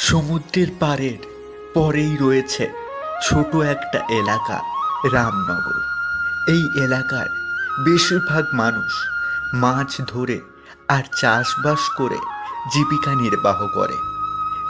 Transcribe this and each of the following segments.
সমুদ্রের পাড়ের পরেই রয়েছে ছোট একটা এলাকা, রামনগর। এই এলাকার বেশিরভাগ মানুষ মাছ ধরে আর চাষবাস করে জীবিকা নির্বাহ করে।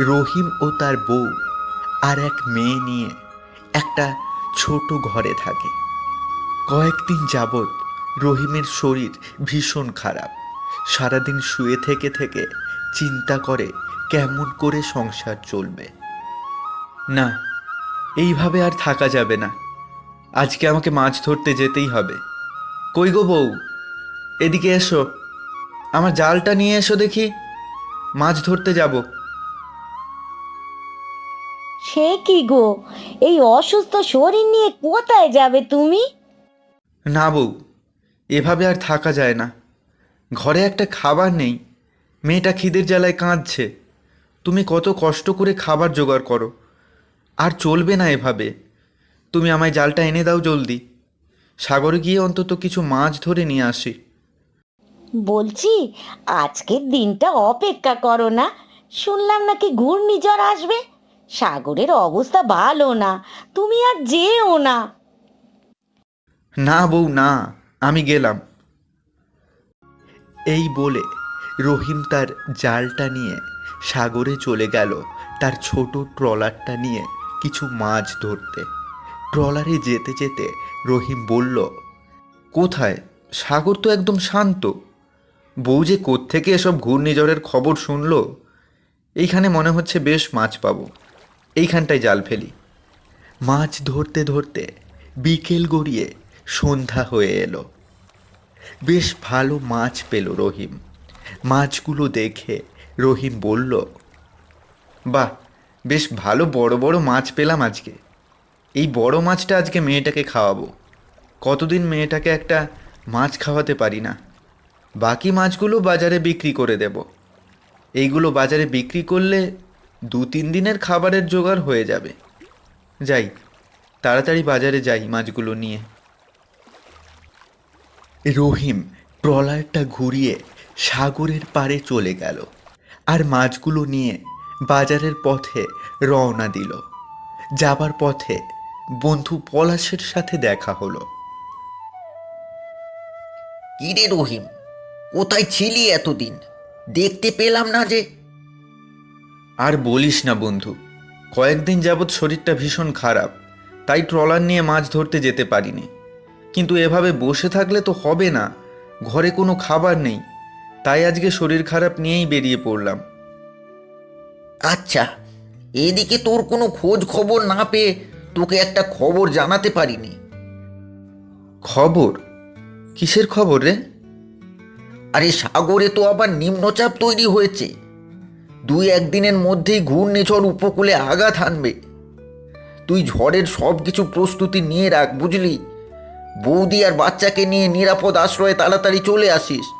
রহিম ও তার বউ আর এক মেয়ে নিয়ে একটা ছোট ঘরে থাকে। কয়েকদিন যাবৎ রহিমের শরীর ভীষণ খারাপ। সারাদিন শুয়ে থেকে থেকে চিন্তা করে কেমন করে সংসার চলবে? না এইভাবে আর থাকা যাবে না। আজকে আমাকে মাছ ধরতে যেতেই হবে। কই গো বউ? এদিকে এসো। আমার জালটা নিয়ে এসো দেখি। মাছ ধরতে যাব। সে কি গো? এই অসুস্থ শরীর নিয়ে কোথায় যাবে তুমি? না বউ এভাবে আর থাকা যায় না। ঘরে একটা খাবার নেই। মেয়েটা খিদের জ্বালায় কাঁদছে। তুমি কত কষ্ট করে খাবার জোগাড় করো। আর চলবে না এভাবে। তুমি আমায় জালটা এনে দাও জলদি। সাগরে গিয়ে অন্তত কিছু মাছ ধরে নিয়ে আসি। বলছি আজকের দিনটা অপেক্ষা করো না। শুনলাম নাকি ঘূর্ণিঝড় আসবে। সাগরের অবস্থা ভালো না। তুমি আর যেও না। না বউ না আমি গেলাম। এই বলে রহিম তার জালটা নিয়ে সাগরে চলে গেল তার ছোট ট্রলারটা নিয়ে কিছু মাছ ধরতে। ট্রলারে যেতে যেতে রহিম বলল, কোথায়? সাগর তো একদম শান্ত। বউ যে কোত্থেকে এসব ঘূর্ণিঝড়ের খবর শুনলো? এইখানে মনে হচ্ছে বেশ মাছ পাবো। এইখানটায় জাল ফেলি। মাছ ধরতে ধরতে বিকেল গড়িয়ে সন্ধ্যা হয়ে এলো। বেশ ভালো মাছ পেল রহিম। মাছগুলো দেখে রহিম বলল, বাহ, বেশ ভালো বড় বড় মাছ পেলাম আজকে। এই বড় মাছটা আজকে মেয়েটাকে খাওয়াবো। কতদিন মেয়েটাকে একটা মাছ খাওয়াতে পারি না। বাকি মাছগুলো বাজারে বিক্রি করে দেব। এইগুলো বাজারে বিক্রি করলে দু তিন দিনের খাবারের জোগাড় হয়ে যাবে। যাই, তাড়াতাড়ি বাজারে যাই মাছগুলো নিয়ে। রহিম ট্রলারটা ঘুরিয়ে সাগরের পাড়ে চলে গেল। আর মাছগুলো নিয়ে বাজারের পথে রওনা দিল। যাবার পথে বন্ধু পলাশের সাথে দেখা হলো। কিরে রহিম কোথায় ছিলি এতদিন? দেখতে পেলাম না যে। আর বলিস না বন্ধু কয়েকদিন যাবৎ শরীরটা ভীষণ খারাপ তাই ট্রলার নিয়ে মাছ ধরতে যেতে পারিনি। কিন্তু এভাবে বসে থাকলে তো হবে না ঘরে কোনো খাবার নেই। তাই আজকে শরীর খারাপ নিয়েই বেরিয়ে পড়লাম। আচ্ছা এদিকে তোর কোনো খোঁজ খবর না পেয়ে তোকে একটা খবর জানাতে পারিনি। খবর? কিসের খবর রে? আরে সাগরে তো আবার নিম্নচাপ তৈরি হয়েছে। দুই একদিনের মধ্যেই ঘূর্ণিঝড় উপকূলে আঘাত হানবে। তুই ঝড়ের সব কিছু প্রস্তুতি নিয়ে রাখ বুঝলি? বৌদি আর বাচ্চাকে নিয়ে নিরাপদ আশ্রয়ে তাড়াতাড়ি চলে আসিস।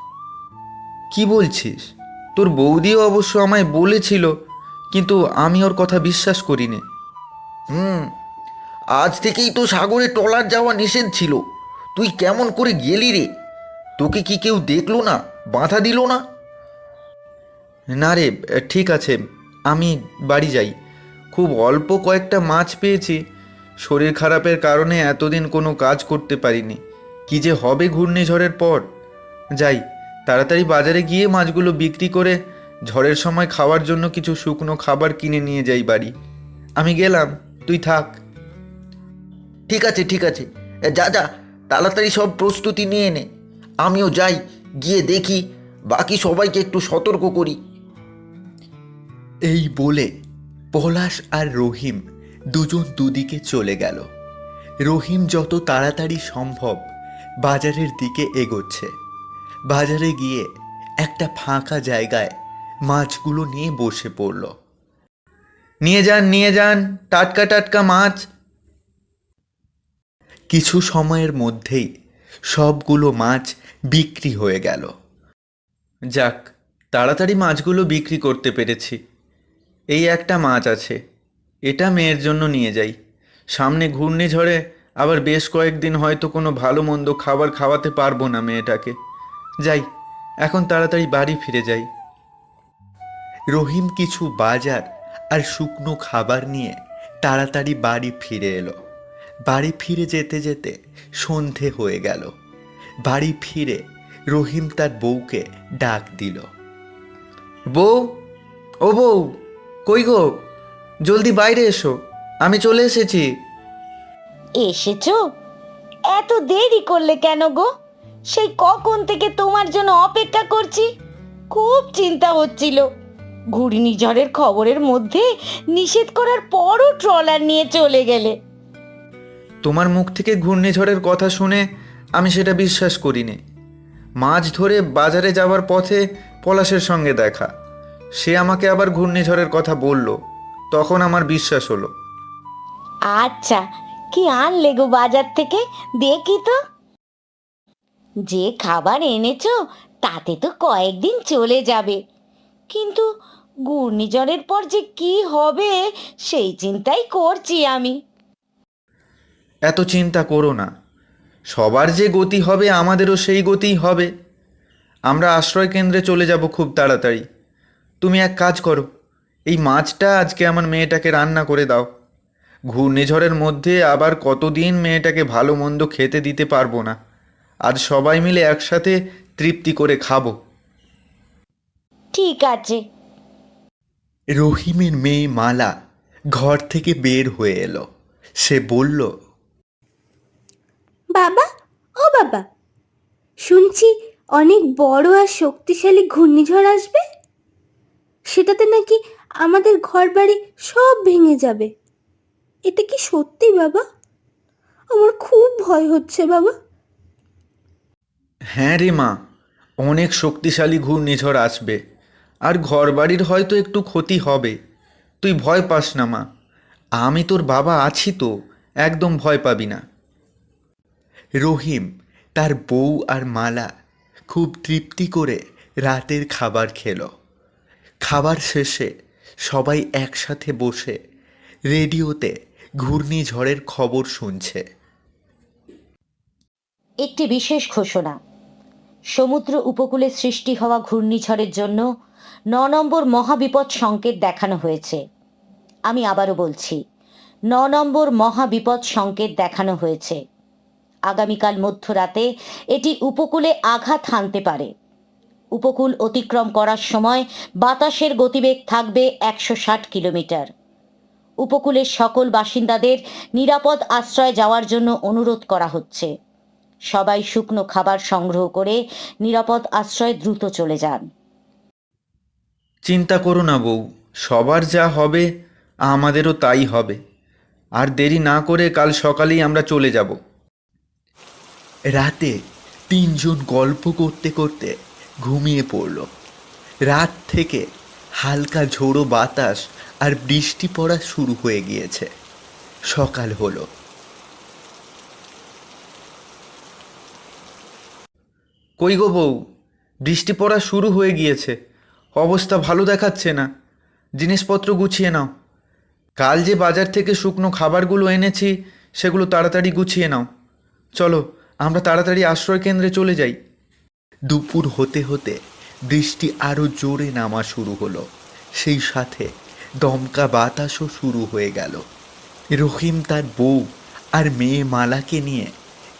কি বলছিস? তোর বৌদিও অবশ্য আমায় বলেছিল কিন্তু আমি ওর কথা বিশ্বাস করিনি। হুম আজ থেকেই তো সাগরে ট্রলার যাওয়া নিষেধ ছিল। তুই কেমন করে গেলি রে? তোকে কি কেউ দেখল না বাধা দিল না? না রে ঠিক আছে আমি বাড়ি যাই। খুব অল্প কয়েকটা মাছ পেয়েছি। শরীর খারাপের কারণে এতদিন কোনো কাজ করতে পারিনি। কি যে হবে ঘূর্ণিঝড়ের পর? যাই তাড়াতাড়ি বাজারে গিয়ে মাছগুলো বিক্রি করে ঝড়ের সময় খাওয়ার জন্য কিছু শুকনো খাবার কিনে নিয়ে যাই বাড়ি। আমি গেলাম তুই থাক। ঠিক আছে ঠিক আছে। যা যা তাড়াতাড়ি সব প্রস্তুতি নিয়ে নে। আমিও যাই গিয়ে দেখি বাকি সবাইকে একটু সতর্ক করি। এই বলে পলাশ আর রহিম দুজন দুদিকে চলে গেল। রহিম যত তাড়াতাড়ি সম্ভব বাজারের দিকে এগোচ্ছে। বাজারে গিয়ে একটা ফাঁকা জায়গায় মাছগুলো নিয়ে বসে পড়ল। নিয়ে যান নিয়ে যান, টাটকা টাটকা মাছ। কিছু সময়ের মধ্যেই সবগুলো মাছ বিক্রি হয়ে গেল। যাক, তাড়াতাড়ি মাছগুলো বিক্রি করতে পেরেছি। এই একটা মাছ আছে, এটা মেয়ের জন্য নিয়ে যাই। সামনে ঘূর্ণিঝড়ে আবার বেশ কয়েকদিন হয়তো কোনো ভালো মন্দ খাবার খাওয়াতে পারব না মেয়েটাকে। যাই এখন তাড়াতাড়ি বাড়ি ফিরে যাই। রহিম কিছু বাজার আর শুকনো খাবার নিয়ে তাড়াতাড়ি বাড়ি ফিরে এলো। বাড়ি ফিরে যেতে যেতে সন্ধে হয়ে গেল। বাড়ি ফিরে রহিম তার বউকে ডাক দিল। বউ ও বউ কই গো? জলদি বাইরে এসো আমি চলে এসেছি। এসেছ? এত দেরি করলে কেন গো? সেই কখন থেকে তোমার জন্য অপেক্ষা করছি? খুব চিন্তা হচ্ছিল। ঘূর্ণিঝড়ের খবরের মধ্যে নিষেধ করার পরও ট্রলার নিয়ে চলে গেলে। তোমার মুখ থেকে ঘূর্ণিঝড়ের কথা শুনে আমি সেটা বিশ্বাস করিনি। মাছ ধরে বাজারে যাওয়ার পথে পলাশের সঙ্গে দেখা। সে আমাকে আবার ঘূর্ণিঝড়ের কথা বলল। তখন আমার বিশ্বাস হলো। আচ্ছা কি আনলে গো বাজার থেকে? দেখি তো। যে খাবার এনেছ, তাতে তো কয়েকদিন চলে যাবে। কিন্তু ঘূর্ণিঝড়ের পর যে কি হবে, সেই চিন্তাই করছি আমি। এত চিন্তা করো না। সবার যে গতি হবে, আমাদেরও সেই গতিই হবে। আমরা আশ্রয় কেন্দ্রে চলে যাব খুব তাড়াতাড়ি। তুমি এক কাজ করো, এই মাছটা আজকে আমার মেয়েটাকে রান্না করে দাও। ঘূর্ণিঝড়ের মধ্যে আবার কতদিন মেয়েটাকে ভালো মন্দ খেতে দিতে পারব না। আজ সবাই মিলে একসাথে তৃপ্তি করে খাব। ঠিক আছে। রহিমের মেয়ে মালা ঘর থেকে বের হয়ে এলো। সে বলল বাবা ও বাবা শুনছি অনেক বড় আর শক্তিশালী ঘূর্ণিঝড় আসবে। সেটাতে নাকি আমাদের ঘরবাড়ি সব ভেঙে যাবে। এটা কি সত্যি বাবা? আমার খুব ভয় হচ্ছে বাবা। হ্যাঁ রে মা, অনেক শক্তিশালী ঘূর্ণিঝড় আসবে। আর ঘরবাড়ির হয়তো একটু ক্ষতি হবে। তুই ভয় পাস না মা, আমি তোর বাবা আছি তো, একদম ভয় পাবি না। রহিম, তার বউ আর মালা খুব তৃপ্তি করে রাতের খাবার খেলো। খাবার শেষে সবাই একসাথে বসে রেডিওতে ঘূর্ণিঝড়ের খবর শুনছে। একটি বিশেষ ঘোষণা সমুদ্র উপকূলে সৃষ্টি হওয়া ঘূর্ণিঝড়ের জন্য ন নম্বর মহাবিপদ সংকেত দেখানো হয়েছে। আমি আবারও বলছি, ন নম্বর মহাবিপদ সংকেত দেখানো হয়েছে। আগামীকাল মধ্যরাতে এটি উপকূলে আঘাত হানতে পারে। উপকূল অতিক্রম করার সময় বাতাসের গতিবেগ থাকবে একশো ষাট কিলোমিটার। উপকূলের সকল বাসিন্দাদের নিরাপদ আশ্রয় যাওয়ার জন্য অনুরোধ করা হচ্ছে। সবাই শুকনো খাবার সংগ্রহ করে নিরাপদ আশ্রয়ে দ্রুত চলে যান। চিন্তা করো না বউ, সবার যা হবে, আমাদেরও তাই হবে। আর দেরি না করে কাল সকালেই আমরা চলে যাব। রাতে তিনজন গল্প করতে করতে ঘুমিয়ে পড়ল। রাত থেকে হালকা ঝোড়ো বাতাস আর বৃষ্টি পড়া শুরু হয়ে গিয়েছে। সকাল হলো। কই গো বউ, বৃষ্টি পড়া শুরু হয়ে গিয়েছে। অবস্থা ভালো দেখাচ্ছে না। জিনিসপত্র গুছিয়ে নাও। কাল যে বাজার থেকে শুকনো খাবারগুলো এনেছি, সেগুলো তাড়াতাড়ি গুছিয়ে নাও। চলো, আমরা তাড়াতাড়ি আশ্রয় কেন্দ্রে চলে যাই। দুপুর হতে হতে বৃষ্টি আরও জোরে নামা শুরু হলো। সেই সাথে দমকা বাতাসও শুরু হয়ে গেল। রহিম তার বউ আর মেয়ে মালাকে নিয়ে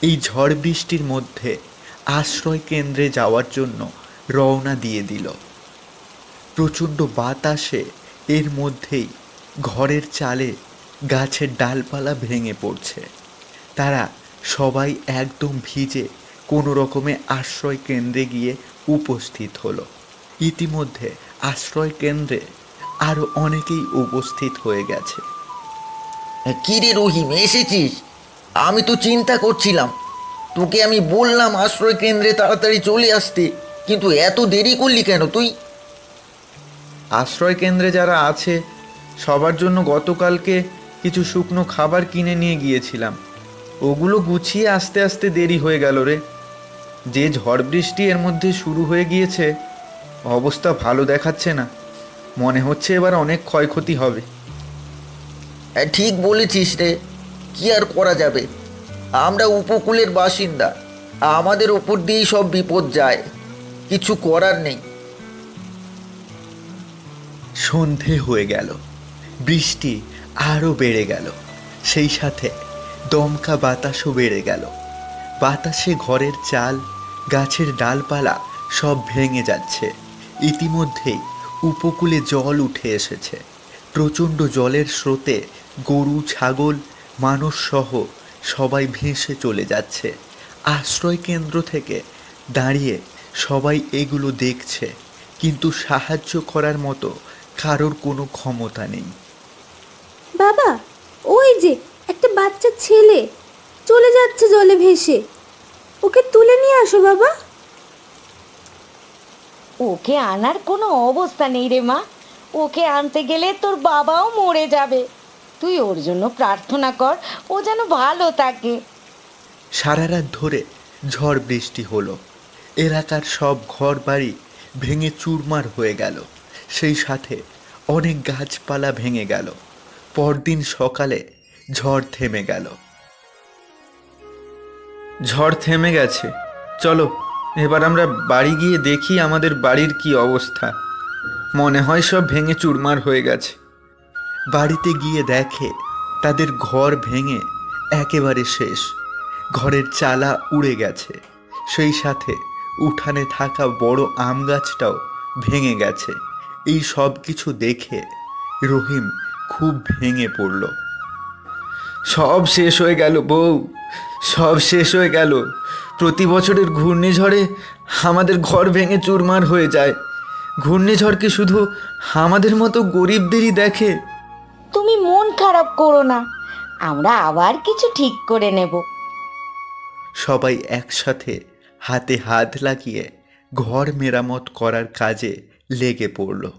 এই ঝড় বৃষ্টির মধ্যে আশ্রয় কেন্দ্রে যাওয়ার জন্য রওনা দিয়ে দিল। প্রচণ্ড বাতাসে এর মধ্যেই ঘরের চালে গাছের ডালপালা ভেঙে পড়ছে। তারা সবাই একদম ভিজে কোনো রকমে আশ্রয় কেন্দ্রে গিয়ে উপস্থিত হলো। ইতিমধ্যে আশ্রয় কেন্দ্রে আরও অনেকেই উপস্থিত হয়ে গেছে। কি রে রহিম, এসেছিস? আমি তো চিন্তা করছিলাম তোকে আমি বললাম আশ্রয় কেন্দ্রে তাড়াতাড়ি চলে আসতে কিন্তু এত দেরি করলি কেন তুই? আশ্রয় কেন্দ্রে যারা আছে সবার জন্য গতকালকে কিছু শুকনো খাবার কিনে নিয়ে গিয়েছিলাম। ওগুলো গুছিয়ে আস্তে আস্তে দেরি হয়ে গেল রে। যে ঝড় বৃষ্টি এর মধ্যে শুরু হয়ে গিয়েছে অবস্থা ভালো দেখাচ্ছে না। মনে হচ্ছে এবার অনেক ক্ষয়ক্ষতি হবে। ঠিক বলেছিস রে। কি আর করা যাবে? আমরা উপকূলের বাসিন্দা। আমাদের ওপর দিয়েই সব বিপদ যায়। কিছু করার নেই। সন্ধে হয়ে গেল। বৃষ্টি আরও বেড়ে গেল। সেই সাথে দমকা বাতাসও বেড়ে গেল। বাতাসে ঘরের চাল, গাছের ডালপালা সব ভেঙে যাচ্ছে। ইতিমধ্যেই উপকূলে জল উঠে এসেছে। প্রচণ্ড জলের স্রোতে গরু, ছাগল মানুষ সহ সবাই ভেসে চলে যাচ্ছে। আশ্রয় কেন্দ্র থেকে দাঁড়িয়ে সবাই এগুলো দেখছে কিন্তু সাহায্য করার মতো কারোর কোনো ক্ষমতা নেই। বাবা ওই যে একটা বাচ্চা ছেলে চলে যাচ্ছে জলে ভেসে। ওকে তুলে নিয়ে আসো বাবা। ওকে আনার কোনো অবস্থা নেই রে মা। ওকে আনতে গেলে তোর বাবাও মরে যাবে। তুই ওর জন্য প্রার্থনা কর ও যেন ভালো থাকে। সারা রাত ধরে ঝড় বৃষ্টি হলো। এলাকার সব ঘর বাড়ি ভেঙে চুরমার হয়ে গেল। সেই সাথে অনেক গাছপালা ভেঙে গেল। পরদিন সকালে ঝড় থেমে গেল। ঝড় থেমে গেছে। চলো এবার আমরা বাড়ি গিয়ে দেখি আমাদের বাড়ির কি অবস্থা। মনে হয় সব ভেঙে চুরমার হয়ে গেছে। বাড়িতে গিয়ে দেখে, তাদের ঘর ভেঙে একেবারে শেষ। ঘরের চালা উড়ে গেছে। সেই সাথে উঠানে থাকা বড় আম গাছটাও ভেঙে গেছে। এই সব কিছু দেখে রহিম খুব ভেঙে পড়ল। সব শেষ হয়ে গেল বউ। সব শেষ হয়ে গেল। প্রতি বছরের ঘূর্ণিঝড়ে আমাদের ঘর ভেঙে চুরমার হয়ে যায়। ঘূর্ণিঝড় কি শুধু আমাদের মতো গরিবদেরই দেখে তুমি মন খারাপ করো না। আমরা আবার কিছু ঠিক করে নেব। সবাই একসাথে হাতে হাত লাগিয়ে ঘর মেরামত করার কাজে লেগে পড়ল।